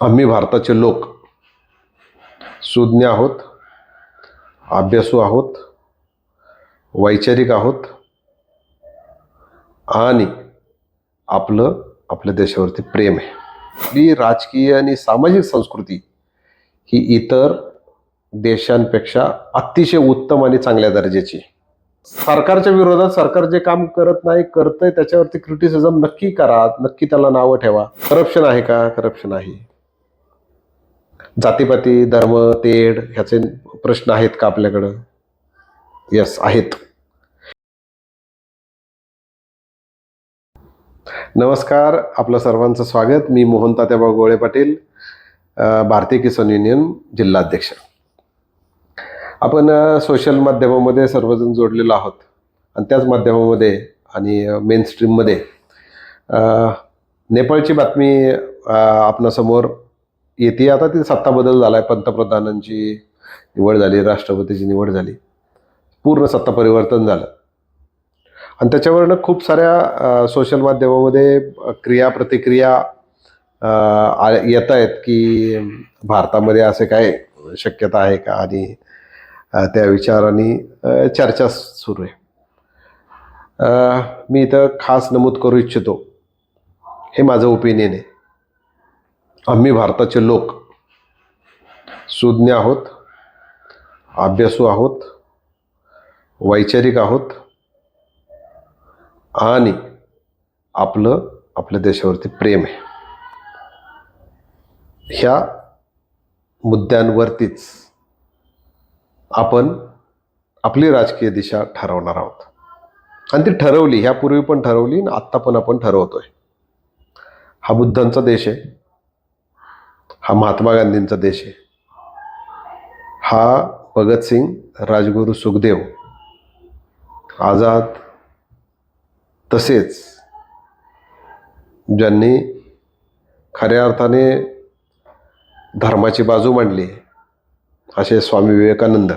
आम्ही भारताचे लोक. सुज्ञ आहोत अभ्यासू आहोत वैचारिक आहोत आणि आपलं आपल्या देशावरती प्रेम आहे. आपली राजकीय आणि सामाजिक संस्कृती ही इतर देशांपेक्षा अतिशय उत्तम आणि चांगल्या दर्जाची सरकारच्या विरोधात सरकार जे काम करत नाही करतंय त्याच्यावरती क्रिटिसिझम नक्की करा नक्की त्याला नावं ठेवा. करप्शन आहे का? करप्शन आहे. जातीपाती धर्म तेढ ह्याचे प्रश्न आहेत का आपल्याकडं? यस आहेत. नमस्कार आपलं सर्वांचं स्वागत. मी मोहन तात्याबाऊ गोळे पाटील भारतीय किसान युनियन जिल्हाध्यक्ष. आपण सोशल माध्यमामध्ये सर्वजण जोडलेलो आहोत. आणि त्याच माध्यमामध्ये आणि मेन स्ट्रीममध्ये नेपाळची बातमी आपणासमोर येते. आता ती सत्ता बदल झाला आहे पंतप्रधानांची निवड झाली राष्ट्रपतीची निवड झाली. पूर्ण सत्ता परिवर्तन झालं. आणि त्याच्यावरनं खूप साऱ्या सोशल माध्यमामध्ये क्रिया प्रतिक्रिया येत आहेत की भारतामध्ये असे काय शक्यता आहे का? आणि त्या विचाराने चर्चा सुरू आहे. मी इथं खास नमूद करू इच्छितो. हे माझं ओपिनियन आहे. आम्ही भारताचे लोक. सुज्ञ आहोत अभ्यासू आहोत वैचारिक आहोत आणि आपलं आपल्या देशावरती प्रेम आहे. ह्या मुद्द्यांवरतीच आपण आपली राजकीय दिशा ठरवणार आहोत. आणि ती ठरवली ह्यापूर्वी पण ठरवली आणि आत्ता पण आपण ठरवतोय. हा बुद्धांचा देश आहे. हा महात्मा गांधींचा देश आहे. हा भगतसिंग राजगुरू सुखदेव आझाद तसेच ज्यांनी खऱ्या अर्थाने धर्माची बाजू मांडली असे स्वामी विवेकानंद.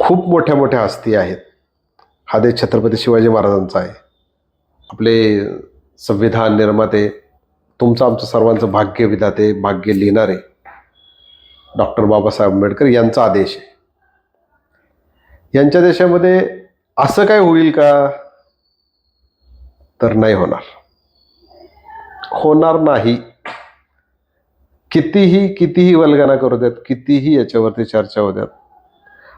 खूप मोठ्या मोठ्या हस्ती आहेत. हा देश छत्रपती शिवाजी महाराजांचा आहे. आपले संविधान निर्माते तुमचं आमचं सर्वांचं भाग्य विधाते भाग्य लिहिणारे. डॉक्टर बाबासाहेब आंबेडकर यांचा आदेश आहे. यांच्या देशामध्ये असं काय होईल का? तर नाही होणार. होणार नाही. कितीही कितीही वल्गना करू द्यात कितीही याच्यावरती चर्चा होऊ द्यात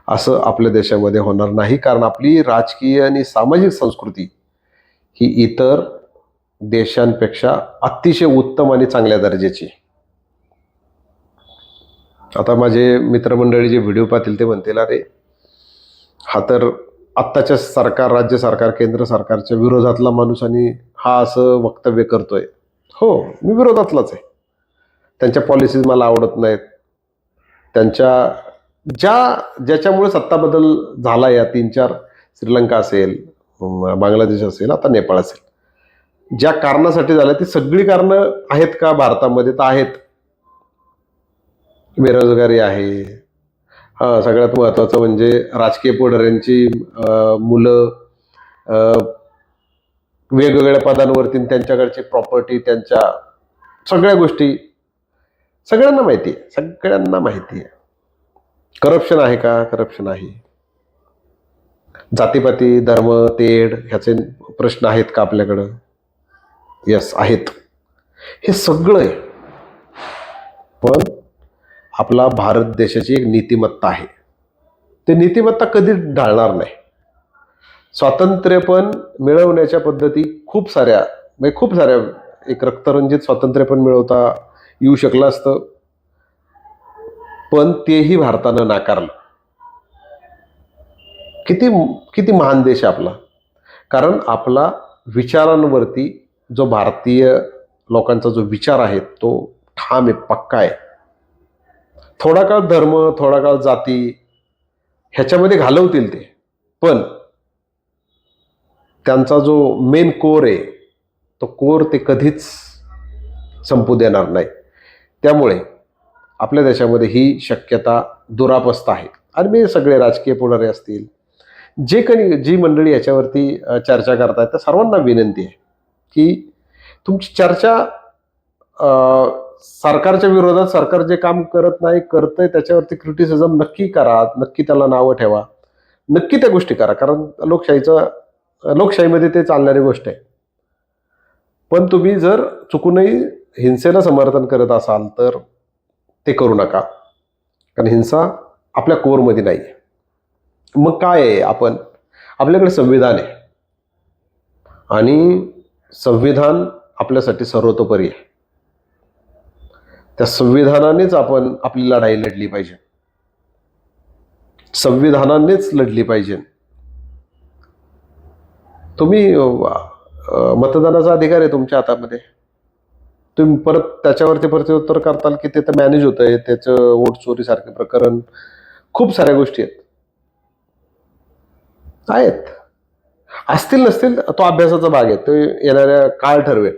असं आपल्या देशामध्ये होणार नाही. कारण आपली राजकीय आणि सामाजिक संस्कृती ही इतर देशांपेक्षा अतिशय उत्तम आणि चांगल्या दर्जाची. आता माझे मित्रमंडळी जे व्हिडिओ पाहतील ते म्हणतील अरे हा तर आत्ताच्या सरकार राज्य सरकार केंद्र सरकारच्या विरोधातला माणूस आणि हा असं वक्तव्य करतोय. हो मी विरोधातलाच आहे. त्यांच्या पॉलिसीज मला आवडत नाहीत. त्यांच्या ज्या ज्याच्यामुळे सत्ता बदल झाला या तीन चार श्रीलंका असेल बांगलादेश असेल आता नेपाळ असेल. ज्या कारणासाठी झाल्या ती सगळी कारणं आहेत का भारतामध्ये? तर आहेत. बेरोजगारी आहे. हा सगळ्यात महत्त्वाचं म्हणजे राजकीय पुढाऱ्यांची मुलं वेगवेगळ्या पदांवरती त्यांच्याकडची प्रॉपर्टी त्यांच्या सगळ्या गोष्टी सगळ्यांना माहिती आहे. सगळ्यांना माहिती आहे. करप्शन आहे का? करप्शन आहे जातीपाती धर्म तेढ ह्याचे प्रश्न आहेत का आपल्याकडं? यस आहेत. हे सगळं आहे. पण आपला भारत देशाची एक नीतिमत्ता आहे. ते नीतिमत्ता कधी ढाळणार नाही. स्वातंत्र्य पण मिळवण्याच्या पद्धती खूप साऱ्या म्हणजे खूप साऱ्या एक रक्तरंजित स्वातंत्र्य पण मिळवता येऊ शकलं असतं. पण तेही भारतानं नाकारलं. किती किती महान देश आहे आपला. कारण आपला विचारांवरती जो भारतीय लोकांचा जो विचार आहे तो ठाम आहे पक्का आहे. थोडा काळ धर्म थोडा काळ जाती ह्याच्यामध्ये घालवतील ते. पण त्यांचा जो मेन कोर आहे तो कोर ते कधीच संपू देणार नाही. त्यामुळे आपल्या देशामध्ये ही शक्यता दुरापस्त आहे. आणि मी सगळे राजकीय पुढारी असतील जे काही जी मंडळी याच्यावरती चर्चा चर्चा आहेत त्या सर्वांना विनंती आहे. की तुमची चर्चा सरकारच्या विरोधात सरकार जे काम करत नाही करतंय त्याच्यावरती क्रिटिसिझम नक्की करा. नक्की त्याला नावं ठेवा. नक्की त्या गोष्टी करा. कारण लोकशाहीचं लोकशाहीमध्ये ते चालणारी गोष्ट आहे. पण तुम्ही जर चुकूनही हिंसेला समर्थन करत असाल तर ते करू नका. कारण हिंसा आपल्या कोरमध्ये नाही. आहे मग काय आहे आपण? आपल्याकडे संविधान आहे. आणि संविधान आपल्यासाठी सर्वतोपरी आहे. त्या संविधानानेच आपण आपली लढाई लढली पाहिजे. संविधानानेच लढली पाहिजे. तुम्ही मतदानाचा अधिकार आहे तुमच्या हातामध्ये. तुम्ही परत त्याच्यावरती प्रत्युत्तर करताल की ते तर मॅनेज होत आहे त्याचं वोट चोरीसारखे प्रकरण खूप साऱ्या गोष्टी आहेत. आहेत. असतील नसतील तो अभ्यासाचा भाग आहे. तो येणाऱ्या काळ ठरवेल.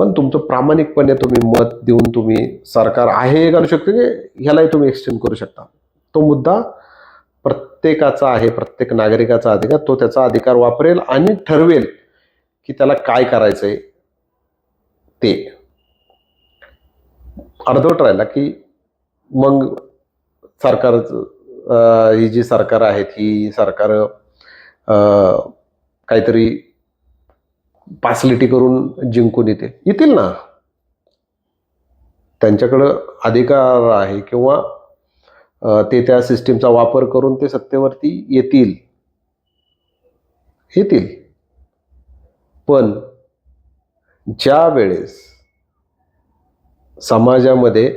पण तुमचं प्रामाणिकपणे तुम्ही मत देऊन तुम्ही सरकार आहे हे करू शकतो की ह्यालाही तुम्ही एक्सटेंड करू शकता. तो मुद्दा प्रत्येकाचा आहे प्रत्येक नागरिकाचा अधिकार तो त्याचा अधिकार वापरेल आणि ठरवेल की त्याला काय करायचं आहे ते. अर्धवट राहिला की मग सरकार ही जी सरकार आहेत ही सरकार काहीतरी पासलिटी करून जिंकून येतील. येतील ना? त्यांच्याकडं अधिकार आहे किंवा ते त्या सिस्टीमचा वापर करून ते सत्तेवरती येतील. येतील. पण ज्या वेळेस समाजामध्ये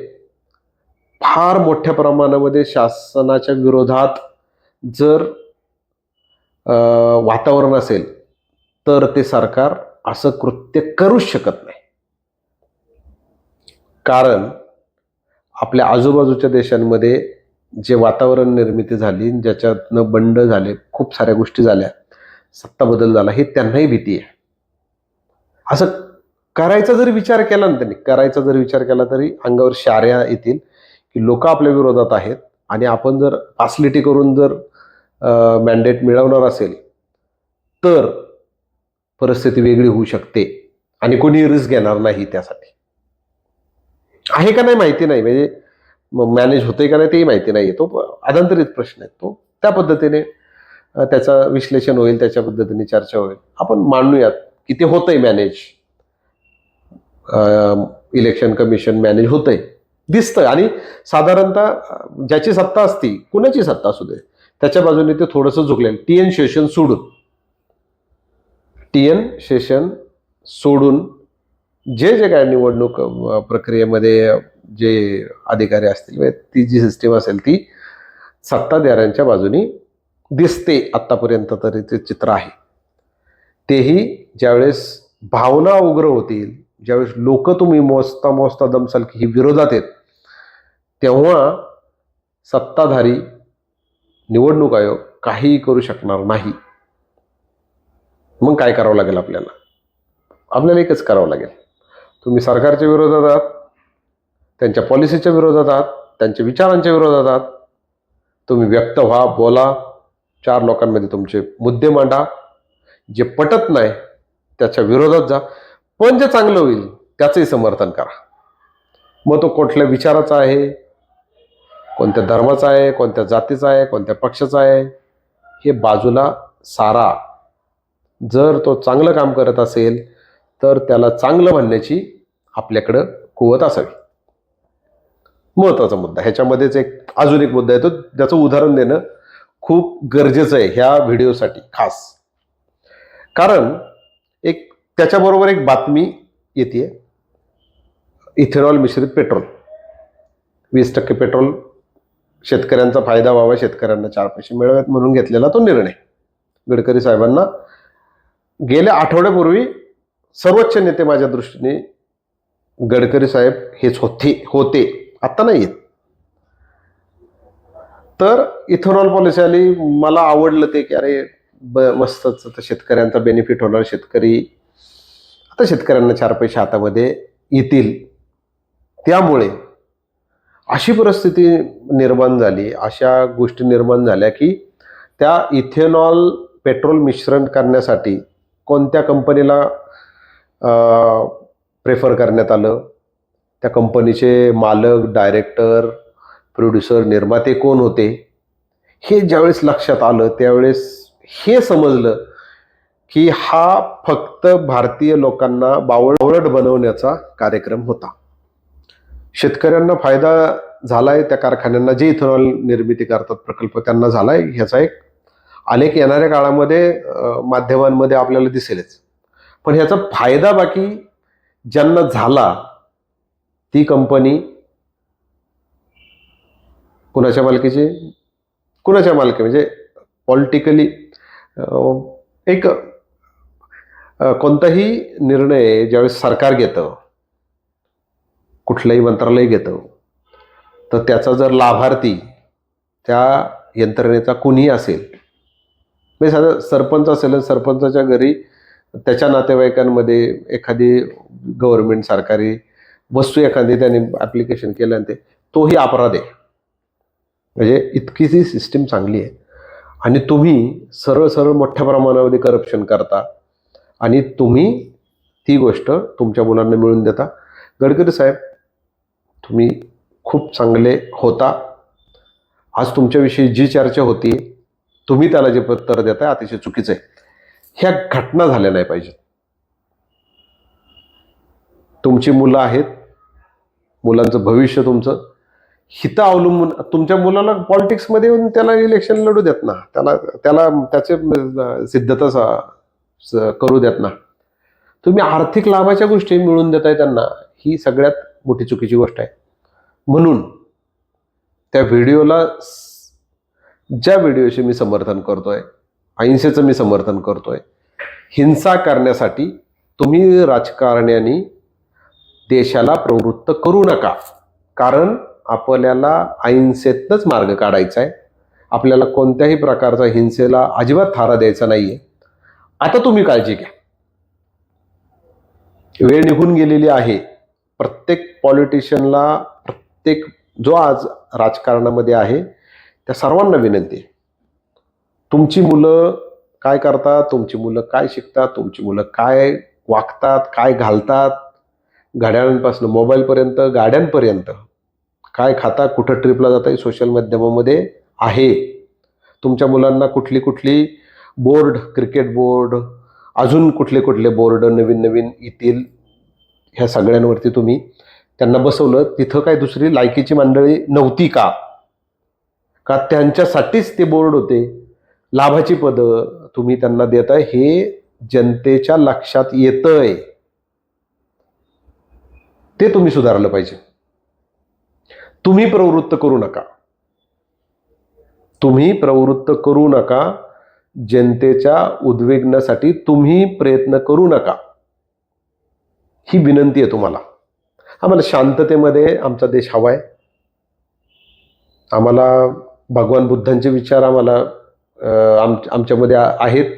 फार मोठ्या प्रमाणामध्ये शासनाच्या विरोधात जर वातावरण असेल तर ते सरकार असं कृत्य करूच शकत नाही. कारण आपल्या आजूबाजूच्या देशांमध्ये जे वातावरण निर्मिती झाली ज्याच्यातनं बंड झाले खूप साऱ्या गोष्टी झाल्या सत्ता बदल झाला हे त्यांनाही भीती आहे. असं करायचा जरी विचार केला ना त्यांनी करायचा जरी विचार केला तरी अंगावर शाऱ्या येतील की लोक आपल्या विरोधात आहेत आणि आपण जर पासलिटी करून जर मॅन्डेट मिळवणार असेल तर परिस्थिती वेगळी होऊ शकते आणि कोणी रिस्क घेणार नाही त्यासाठी. आहे का नाही माहिती नाही म्हणजे मॅनेज होतंय का नाही तेही माहिती नाही तो अधांतरित प्रश्न आहे. तो त्या पद्धतीने त्याचं विश्लेषण होईल त्याच्या पद्धतीने चर्चा होईल. आपण मानूयात की ते होतंय मॅनेज इलेक्शन कमिशन मॅनेज होतंय. दिसतंय. आणि साधारणतः ज्याची सत्ता असती कुणाची सत्ता असू दे त्याच्या बाजूने ते थोडंसं झुकलेलं टी एन शेषन सोडून. टी एन शेषन सोडून जे जे काय निवडणूक प्रक्रियेमध्ये जे अधिकारी असतील ती जी सिस्टीम असेल ती सत्ताधाऱ्यांच्या बाजूनी दिसते आत्तापर्यंत तरी ते चित्र आहे. तेही ज्यावेळेस भावना उग्र होतील ज्यावेळेस लोक तुम्ही मोजता मोजता दमसाल की ही विरोधात आहेत तेव्हा सत्ताधारी निवडणूक आयोग काहीही करू शकणार नाही. मग काय करावं लागेल आपल्याला? आपल्याला एकच करावं लागेल. तुम्ही सरकारच्या विरोधात आहात त्यांच्या पॉलिसीच्या विरोधात आहात त्यांच्या विचारांच्या विरोधात आहात. तुम्ही व्यक्त व्हा बोला. चार लोकांमध्ये तुमचे मुद्दे मांडा. जे पटत नाही त्याच्या विरोधात जा. पण जे चांगलं होईल त्याचंही समर्थन करा. मग तो कुठल्या विचाराचा आहे? कोणत्या धर्माचा आहे कोणत्या जातीचा आहे कोणत्या पक्षाचा आहे हे बाजूला सारा. जर तो चांगलं काम करत असेल तर त्याला चांगलं म्हणण्याची आपल्याकडं कुवत असावी. महत्त्वाचा मुद्दा. ह्याच्यामध्येच एक अजून एक मुद्दा येतो ज्याचं उदाहरण देणं खूप गरजेचं आहे ह्या व्हिडिओसाठी खास. कारण एक त्याच्याबरोबर एक बातमी येते इथेनॉल मिश्रित पेट्रोल. वीस टक्के पेट्रोल शेतकऱ्यांचा फायदा व्हावा शेतकऱ्यांना चार पैसे मिळावेत म्हणून घेतलेला तो निर्णय. गडकरी साहेबांना गेल्या आठवड्यापूर्वी सर्वोच्च नेते माझ्या दृष्टीने गडकरी साहेब हेच होते होते. आत्ता नाही आहेत तर इथेनॉल पॉलिसी आली मला आवडलं ते की अरे ब मस्तच आता शेतकऱ्यांचा बेनिफिट होणार शेतकरी आता शेतकऱ्यांना चार पैसे हातामध्ये येतील. त्यामुळे अशी परिस्थिती निर्माण झाली अशा गोष्टी निर्माण झाल्या की त्या इथेनॉल पेट्रोल मिश्रण करण्यासाठी कोणत्या कंपनीला प्रेफर करण्यात आलं? त्या कंपनीचे मालक डायरेक्टर प्रोड्युसर निर्माते कोण होते? हे ज्यावेळेस लक्षात आलं त्यावेळेस हे समजलं की हा फक्त भारतीय लोकांना बावळ बावळट बनवण्याचा कार्यक्रम होता. शेतकऱ्यांना फायदा झालाय त्या कारखान्यांना जे इथेनॉल निर्मिती करतात प्रकल्प त्यांना झालाय ह्याचा एक अनेक येणाऱ्या काळामध्ये माध्यमांमध्ये आपल्याला दिसेलच. पण ह्याचा फायदा बाकी ज्यांना झाला ती कंपनी कुणाच्या मालकीची? कुणाच्या मालकी? म्हणजे पॉलिटिकली एक कोणताही निर्णय ज्यावेळेस सरकार घेतं कुठलंही मंत्रालय घेतं तर त्याचा जर लाभार्थी त्या यंत्रणेचा कुणीही असेल म्हणजे साधं सरपंच असेल आणि सरपंचाच्या घरी त्याच्या नातेवाईकांमध्ये एखादी गव्हर्नमेंट सरकारी वस्तू एखादी त्याने ॲप्लिकेशन केलं आणि ते तोही अपराध आहे. म्हणजे इतकी ती सिस्टीम चांगली आहे. आणि तुम्ही सरळ सरळ मोठ्या प्रमाणामध्ये करप्शन करता आणि तुम्ही ती गोष्ट तुमच्या मुलांना मिळून देता. गडकरी साहेब तुम्ही खूप चांगले होता. आज तुमच्याविषयी जी चर्चा होती तुम्ही त्याला जे उत्तर देताय अतिशय चुकीचं आहे. ह्या घटना झाल्या नाही पाहिजेत तुमची मुलं आहेत मुलांचं भविष्य तुमचं. हितं अवलंबून तुमच्या मुलाला पॉलिटिक्समध्ये येऊन त्याला इलेक्शन लढू देत ना. त्याला त्याला त्याचे सिद्धता सा स- करू देत ना. तुम्ही आर्थिक लाभाच्या गोष्टी मिळवून देताय त्यांना. ही सगळ्यात मोठी चुकीची गोष्ट आहे. म्हणून त्या व्हिडिओला ज्या व्हिडिओचे मी समर्थन करतोय अहिंसेचं मी समर्थन करतोय हिंसा करण्यासाठी तुम्ही राजकारण्यांनी देशाला प्रवृत्त करू नका. कारण आपल्याला अहिंसेतनंच मार्ग काढायचा आहे. आपल्याला कोणत्याही प्रकारचा हिंसेला अजिबात थारा द्यायचा नाहीये. आता तुम्ही काळजी घ्या. वेळ निघून गेलेली आहे. प्रत्येक पॉलिटिशियनला प्रत्येक जो आज राजकारणामध्ये आहे त्या सर्वांना विनंती आहे. तुमची मुलं काय करतात? तुमची मुलं काय शिकतात? तुमची मुलं काय वागतात? काय घालतात? घड्याळांपासून मोबाईलपर्यंत गाड्यांपर्यंत काय खाता? कुठं ट्रिपला जाता सोशल माध्यमामध्ये आहे. तुमच्या मुलांना कुठली कुठली बोर्ड क्रिकेट बोर्ड अजून कुठले कुठले बोर्ड नवीन नवीन येतील? ह्या सगळ्यांवरती तुम्ही त्यांना बसवलं. तिथं काय दुसरी लायकीची मंडळी नव्हती का? का त्यांच्यासाठीच ते बोर्ड होते? लाभाची पदं तुम्ही त्यांना देताय. हे जनतेच्या लक्षात येतंय. ते तुम्ही सुधारलं पाहिजे. तुम्ही प्रवृत्त करू नका. तुम्ही प्रवृत्त करू नका. जनतेच्या उद्विग्नासाठी तुम्ही प्रयत्न करू नका. ही विनंती आहे तुम्हाला. आम्हाला शांततेमध्ये आमचा देश हवा आहे. आम्हाला भगवान बुद्धांचे विचार आम्हाला आम आमच्यामध्ये आहेत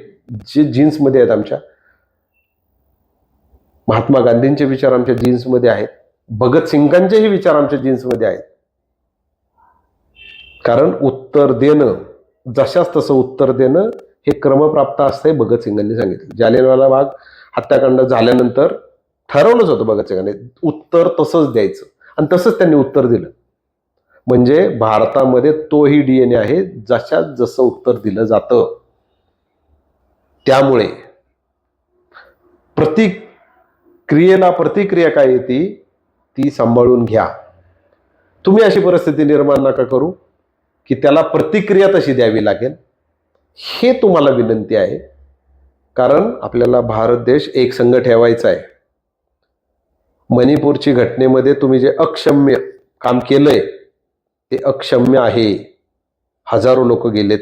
जे जीन्समध्ये आहेत आमच्या. महात्मा गांधींचे विचार आमच्या जीन्समध्ये आहेत. भगतसिंगांचेही विचार आमच्या जीन्समध्ये आहेत. कारण उत्तर देणं जशाच तसं उत्तर देणं हे क्रमप्राप्त असतंय भगतसिंगांनी सांगितलं. जालियनवाला बाग हत्याकांड झाल्यानंतर ठरवलंच होतं भगतसिंगांनी उत्तर तसंच द्यायचं. आणि तसंच त्यांनी उत्तर दिलं. म्हणजे भारतामध्ये तोही डी एन ए आहे जशात जसं उत्तर दिलं जातं. त्यामुळे प्रतिक्रियेला प्रतिक्रिया काय येते ती? सांभाळून घ्या. तुम्ही अशी परिस्थिती निर्माण नका करू की त्याला प्रतिक्रिया तशी द्यावी लागेल. हे तुम्हाला विनंती आहे. कारण आपल्याला भारत देश एकसंघ ठेवायचा आहे. मणिपूरची घटनेमध्ये तुम्ही जे अक्षम्य काम केलंय ते अक्षम्य आहे. हजारो लोक गेलेत.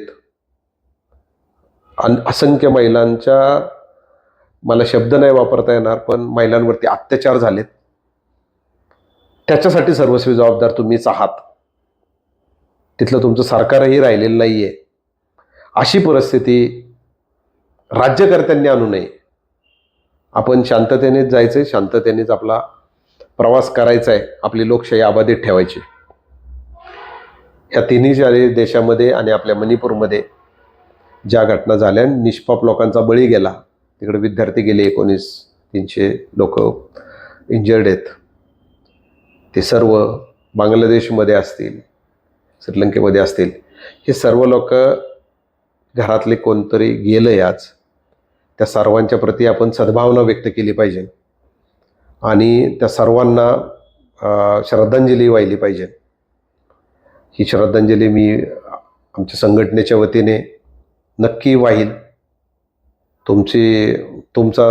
अन- असंख्य महिलांच्या मला शब्द नाही वापरता येणार पण महिलांवरती अत्याचार झालेत. त्याच्यासाठी सर्वस्वी जबाबदार तुम्हीच आहात. तिथलं तुमचं सरकारही राहिलेलं नाही आहे अशी परिस्थिती राज्यकर्त्यांनी आणू नये. आपण शांततेनेच जायचंय शांततेनेच आपला प्रवास करायचा आहे आपली लोकशाही अबाधित ठेवायची. या तिन्ही ज्या देशामध्ये आणि आपल्या मणिपूरमध्ये ज्या घटना झाल्या निष्पाप लोकांचा बळी गेला. तिकडे विद्यार्थी गेले एकोणीस तीनशे लोक इंजर्ड आहेत. ते सर्व बांगलादेशमध्ये असतील श्रीलंकेमध्ये असतील हे सर्व लोक घरातले कोणतरी गेलं आज. त्या सर्वांच्या प्रती आपण सद्भावना व्यक्त केली पाहिजे. आणि त्या सर्वांना श्रद्धांजली वाहिली पाहिजे. ही श्रद्धांजली मी आमच्या संघटनेच्या वतीने नक्की वाहील. तुमची तुमचा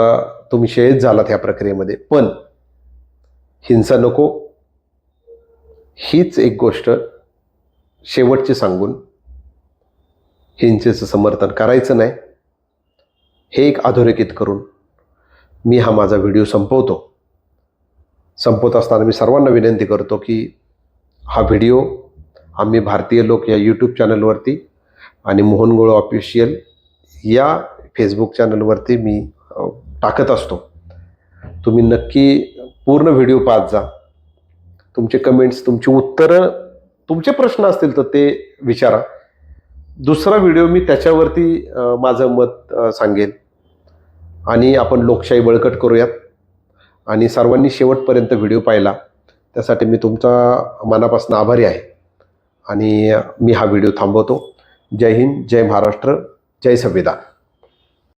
तुम्ही शहीद झालात ह्या प्रक्रियेमध्ये. पण हिंसा नको. हीच एक गोष्ट शेवटची सांगून हिंसेचं समर्थन करायचं नाही. हे एक अधोरेखित करून मी हा माझा व्हिडिओ संपवतो. संपवत असताना मी सर्वांना विनंती करतो की हा व्हिडिओ आम्ही भारतीय लोक या यूट्यूब चॅनलवरती आणि मोहन गोळ ऑफिशियल या फेसबुक चॅनलवरती मी टाकत असतो. तुम्ही नक्की पूर्ण व्हिडिओ पाहत जा. तुमचे कमेंट्स तुमची उत्तरं तुमचे प्रश्न असतील तर ते विचारा. दुसरा व्हिडिओ मी त्याच्यावरती माझं मत सांगेन आणि आपण लोकशाही बळकट करूयात. आणि सर्वांनी शेवटपर्यंत व्हिडिओ पाहिला त्यासाठी मी तुमचा मनापासून आभारी आहे. आणि मी हा व्हिडिओ थांबवतो. जय हिंद जय महाराष्ट्र जय संविधान.